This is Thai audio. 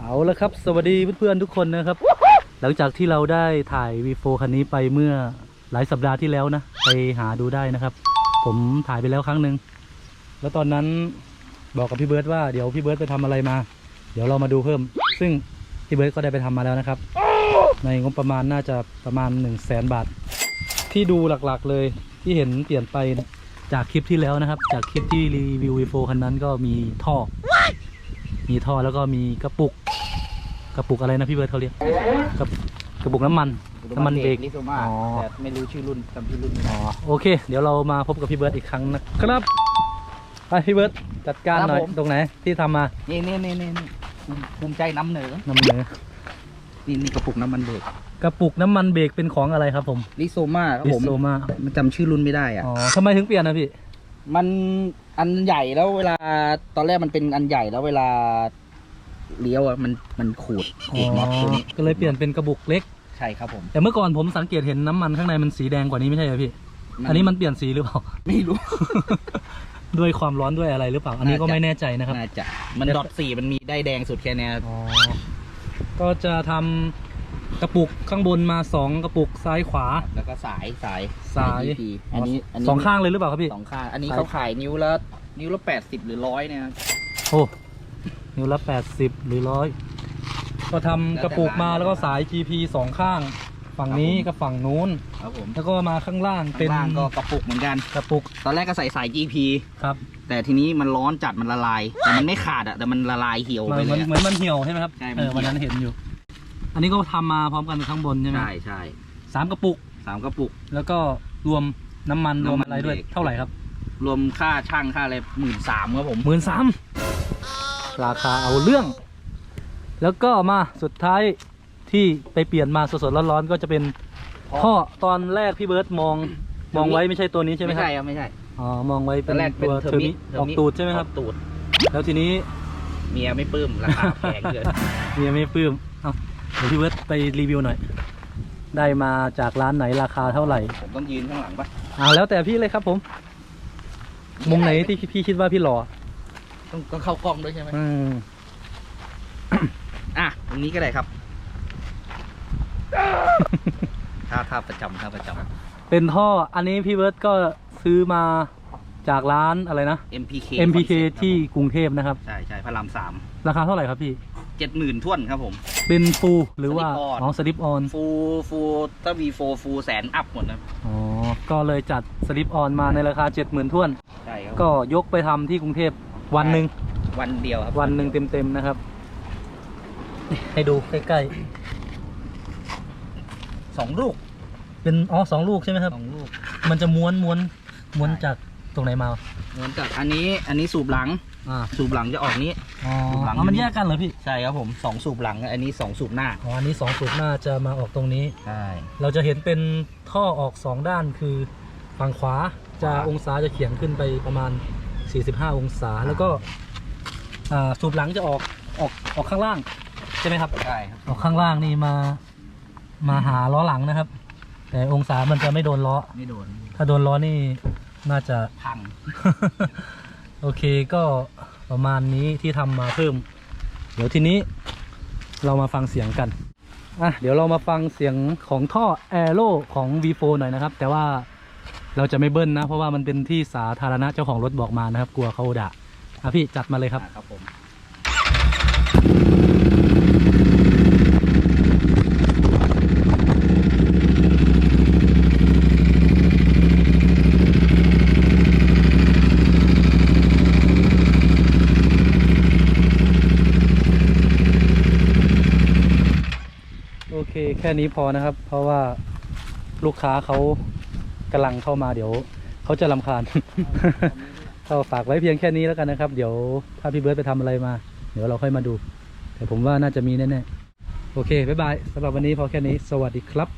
เอาละครับ สวัสดีเพื่อนๆทุกคนนะครับ หลังจากที่เราได้ถ่าย V4 คันนี้ไปเมื่อหลายสัปดาห์ที่แล้วนะ ไปหาดูได้นะครับ ผมถ่ายไปแล้วครั้งหนึ่งแล้วตอนนั้นบอกกับพี่เบิร์ตว่าเดี๋ยวพี่เบิร์ตไปทำอะไรมา เดี๋ยวเรามาดูเพิ่ม ซึ่งพี่เบิร์ตก็ได้ไปทำมาแล้วนะครับ ในงบประมาณน่าจะประมาณ 1 0 0 0 0แสนบาท ที่ดูหลักๆเลยที่เห็นเปลี่ยนไปจากคลิปที่แล้วนะครับ จากคลิปที่รีวิว V4 คันนั้นก็มีท่อ มีท่อแล้วก็มีกระปุก กระปุกอะไรนะพี่เบิร์ตเขาเรียกกระกระปุกน้ำมันน้ำมันเบรกลิโซมาอ๋อแต่ไม่รู้ชื่อรุ่นจำชื่อรุ่นไม่ได้อ๋อโอเค เดี๋ยวเรามาพบกับพี่เบิร์ตอีกครั้งนะครับไปพี่เบิร์ตจัดการหน่อยตรงไหนที่ทำมานี่นี่นี่นี่นี่ภูมิภูมิใจนำเหนือนำเนื้อนี่นี่กระปุกน้ำมันเบรกกระปุกน้ำมันเบรกเป็นของอะไรครับผมลิโซมาครับลิผมโซมามันจำชื่อรุ่นไม่ได้อะอ๋อทำไมถึงเปลี่ยนนะพี่มันอันใหญ่แล้วเวลาตอนแรกมันเป็นอันใหญ่แล้วเวลา เลี้ยวอะมันมันขูดขูดน็อตตัวนี้ก็เลยเปลี่ยนเป็นกระปุกเล็ก ใช่ครับผม แต่เมื่อก่อนผมสังเกตเห็นน้ำมันข้างในมันสีแดงกว่านี้ไม่ใช่เหรอพี่ อันนี้มันเปลี่ยนสีหรือเปล่า ไม่รู้ ด้วยความร้อนด้วยอะไรหรือเปล่า อันนี้ก็น่าจะไม่แน่ใจนะครับ น่าจะ มันดอทสี่มันมีได้แดงสุดแค่เนี้ยอ๋อ ก็จะทำกระปุกข้างบนมาสองกระปุกซ้ายขวา แล้วก็สายสายสาย EP อันนี้อันนี้สองข้างเลยหรือเปล่าครับพี่ สองข้าง อันนี้สายเขาขายนิ้วละนิ้วละแปดสิบหรือร้อยเนี่ยโอ้ นิ้วละแปดสิบหรือร้อยก็ทำกระปุกมาแล้วก็สาย GP สองข้าง ฝั่งนี้กับฝั่งนู้น ครับผมแล้วก็มาข้างล่างเป็นข้างล่างก็กระปุกเหมือนกัน กระปุกตอนแรกก็ใส่สาย GP ครับแต่ทีนี้มันร้อนจัดมันละลาย แต่มันไม่ขาดอะแต่มันละลายเหี่ยวเหมืไปอนเลยอะเหมือนมันเหี่ยวใช่ไหมครับใช่มันเออวันนั้นเห็นอยู่ อันนี้ก็ทำมาพร้อมกันข้างบนใช่ไหมใช่ใช่สามกระปุกสามกระปุก แล้วก็รวมน้ำมันรวมน้ำมันอะไรด้วยเบรก เท่าไหร่ครับรวมค่าช่างค่าอะไรหมื่นสามครับผมหมื่นสาม ราคาเอาเรื่อง แล้วก็มาสุดท้ายที่ไปเปลี่ยนมาสดๆร้อนๆก็จะเป็นท่อตอนแรกพี่เบิร์ตมองมองไว้ไม่ใช่ตัวนี้ใช่ไหมไม่ครับใช่ครับไม่ใช่ อ๋อมองไว้ตเป็อนนแรกเป็นตัวเทอเทอร์ร์มิมิเทออกตูดใช่ไหมครับออกตูดแล้วทีนี้เมียไม่ปลื้มราคาแพงเกิน เมียไม่ปลื้มเอาเดี๋ยวพี่เบิร์ตไปรีวิวหน่อย ได้มาจากร้านไหนราคาเท่าไหร่ผมต้องยืนข้างหลังปะอ่าแล้วแต่พี่เลยครับผมมุมไหนที่พี่คิดว่าพี่หล่อ ต้องต้องเข้ากล้องด้วยใช่ไหมอืมอะตรงนี้ก็ได้ครับ ท่าท่าประจำท่าประจเป็นท่ออันนี้พี่เบิร์ตก็ซื้อมาจากร้านอะไรนะำ MPK MPK Concept ครับที่กรุงเทพนะครับใช่ใช่พระรามสามราคาเท่าไหร่ครับพี่ เจ็ดหมื่นท่วนครับผม เป็นฟูหรือว่า Slip on อ๋อสลิปออนฟูฟูถ้าวีโฟฟูแสนอัพหมดนะอ๋อ ก็เลยจัดสลิปออนมาในราคา 70,000ท้วน ใช่ครับก็ยกไปทำที่กรุงเทพ วันหนึ่งวันเดียวครับวันหนึ่งเต็มๆนะครับนี่ให้ดูใกล้สองลูกๆเป็นอ๋อสองลูกใช่ไหมครับ สองลูก มันจะม้วนม้วนม้วนใช่จากตรงไหนมาเหมือนกับอันนี้อันนี้สูบหลังอ่าสูบหลังจะออกนี้ อ๋อหลัง อ๋อมันแยกกันเหรอพี่ใช่ครับผมสองสูบหลัง อันนี้สองสูบหน้าอ๋ออันนี้สองสูบหน้าจะมาออกตรงนี้ ใช่ เราจะเห็นเป็นท่อออกสองด้านคือฝั่งขวาจะขวาองศาจะเฉียงขึ้นไปประมาณ 45 องศา แล้วก็อ่าสูบหลังจะออกออกออกข้างล่าง ใช่ไหมครับ ใช่ครับ ออกข้างล่างนี่มา มาหาล้อหลังนะครับ แต่องศามันจะไม่โดนล้อ ไม่โดน ถ้าโดนล้อนี่น่าจะ พัง โอเคก็ประมาณนี้ที่ทำมาเพิ่ม เดี๋ยวทีนี้เรามาฟังเสียงกัน อะ เดี๋ยวเรามาฟังเสียงของท่อแอโร่ของ V4 หน่อยนะครับ แต่ว่า เราจะไม่เบิ้ลนะ เพราะว่ามันเป็นที่สาธารณะเจ้าของรถบอกมานะครับ กลัวเขาด่าอะพี่จัดมาเลยครับอ่าครับผมโอเคแค่นี้พอนะครับ เพราะว่าลูกค้าเขา กำลังเข้ามาเดี๋ยวเขาจะลำคาญ ก็ฝากไว้เพียงแค่นี้แล้วกันนะครับ เดี๋ยวถ้าพี่เบิร์ตไปทำอะไรมา เดี๋ยวเราค่อยมาดู แต่ผมว่าน่าจะมีแน่ๆ โอเค บ๊ายบายสำหรับวันนี้พอแค่นี้ สวัสดีครับ